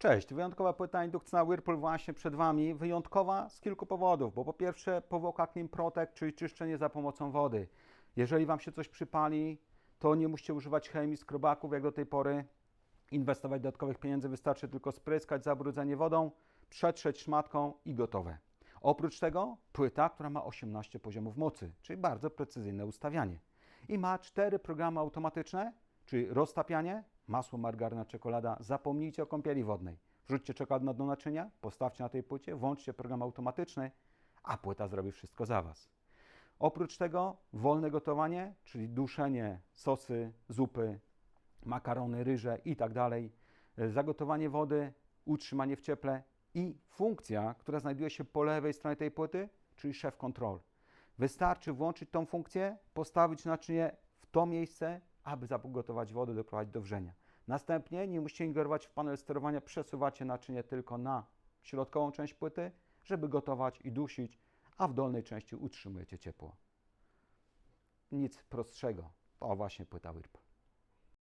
Cześć, wyjątkowa płyta indukcyjna Whirlpool właśnie przed Wami. Wyjątkowa z kilku powodów, bo po pierwsze powłoka Clean Protect, czyli czyszczenie za pomocą wody. Jeżeli Wam się coś przypali, to nie musicie używać chemii, skrobaków jak do tej pory. Inwestować dodatkowych pieniędzy, wystarczy tylko spryskać zabrudzenie wodą, przetrzeć szmatką i gotowe. Oprócz tego płyta, która ma 18 poziomów mocy, czyli bardzo precyzyjne ustawianie. I ma cztery programy automatyczne, czyli roztapianie, masło, margaryna, czekolada. Zapomnijcie o kąpieli wodnej. Wrzućcie czekoladę na dno naczynia, postawcie na tej płycie, włączcie program automatyczny, a płyta zrobi wszystko za Was. Oprócz tego wolne gotowanie, czyli duszenie sosy, zupy, makarony, ryże i tak dalej, zagotowanie wody, utrzymanie w cieple i funkcja, która znajduje się po lewej stronie tej płyty, czyli szef control. Wystarczy włączyć tą funkcję, postawić naczynie w to miejsce, aby zagotować wodę, doprowadzić do wrzenia. Następnie nie musicie ingerować w panel sterowania, przesuwacie naczynie tylko na środkową część płyty, żeby gotować i dusić, a w dolnej części utrzymujecie ciepło. Nic prostszego. To właśnie płyta Whirlpool.